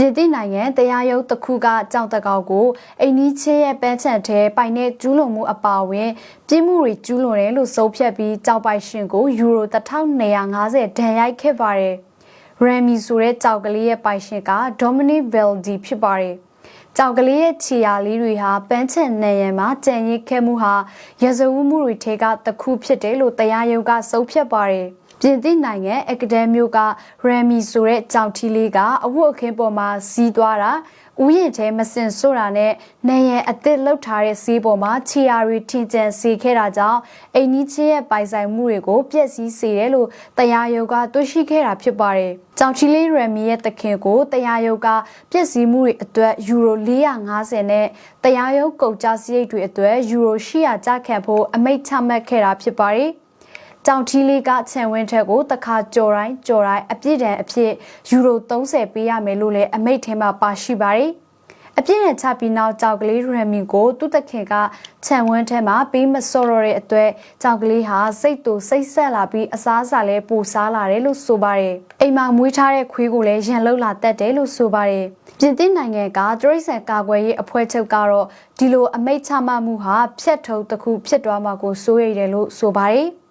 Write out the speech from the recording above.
ပြည်သည့်နိုင်ငံတရားရုံးတစ်ခုကကြောက်တကောက်ကိုအိန္ဒိချင်းရဲ့ပန်းချန်ထဲပိုင်တဲ့ကျူးလွန်မှုအပါအဝင်ပြည်မှုတွေကျူးလွန်တယ်လို့ဆုံးဖြတ်ပြီးကြောက်ပိုက်ရှင်ကိုယူရို1250ဒဏ်ရိုက်ခဲ့ပါတယ်။ Remy ဆိုတဲ့ကြောက်ကလေးရဲ့ပိုင်ရှင်က Dominic Valdi ဖြစ်ပါတယ်။ကြောက်ကလေးရဲ့ခြေရာလေးတွေဟာပန်းချန်နယ်ရံမှာကြံရစ်ခဲ့မှုဟာရဇဝမှုတွေထဲကတစ်ခုဖြစ်တယ်လို့တရားရုံးကဆုံးဖြတ်ပါတယ်။ ပြင်သစ်နိုင်ငံအကဒမ်မြို့ကရမ်မီဆိုတဲ့ကြောင်ထီလေးကအဝတ်အခင်းပေါ်မှာစီးသွားတာဥယျာဉ်ထဲမစင်ဆိုတာနဲ့နေရန်အသစ်လှုပ်ထားတဲ့စီးပေါ်မှာခြေရာတွေထင်ကျန်စေခဲ့တာကြောင့်အိမ်နီးချင်းရဲ့ပိုင်ဆိုင်မှုတွေကိုပျက်စီးစေတယ်လို့တရားရုံးကတွေ့ရှိခဲ့တာဖြစ်ပါတယ်။ကြောင်ချီလေးရမ်မီရဲ့တခင်ကိုတရားရုံးကပျက်စီးမှုတွေအတွက်ယူရို450နဲ့တရားရုံးကုန်ကျစရိတ်တွေအတွက်ယူရို800ကျခံဖို့အမိန့်ချမှတ်ခဲ့တာဖြစ်ပါတယ်။ ကြောင်ထီးလေးကခြံဝင်းထက်ကိုတခါကြော်တိုင်းကြော်တိုင်းအပြည့်တန်အဖြစ်ယူရို30ပေးရမယ်လို့လည်းအမိတ်ထဲမှာပါရှိပါတယ်။အပြည့်နဲ့ချပြီးနောက်ကြောက်ကလေးရမီကိုသူ့တခင်ကခြံဝင်းထဲမှာပေးမစော်ရတဲ့အတွက်ကြောက်ကလေးဟာစိတ်တူစိတ်ဆက်လာပြီးအစားအစာလည်းပူစားလာတယ်လို့ဆိုပါတယ်။အိမ်မှာမွေးထားတဲ့ခွေးကိုလည်းရန်လှုပ်လာတတ်တယ်လို့ဆိုပါတယ်။ပြင်သစ်နိုင်ငံကတရိတ်ဆန်ကာကွယ်ရေးအဖွဲ့ချုပ်ကတော့ဒီလိုအမိတ်ချမှတ်မှုဟာဖျက်ထုံတစ်ခုဖြစ်သွားမှာကိုစိုးရိမ်တယ်လို့ဆိုပါတယ်။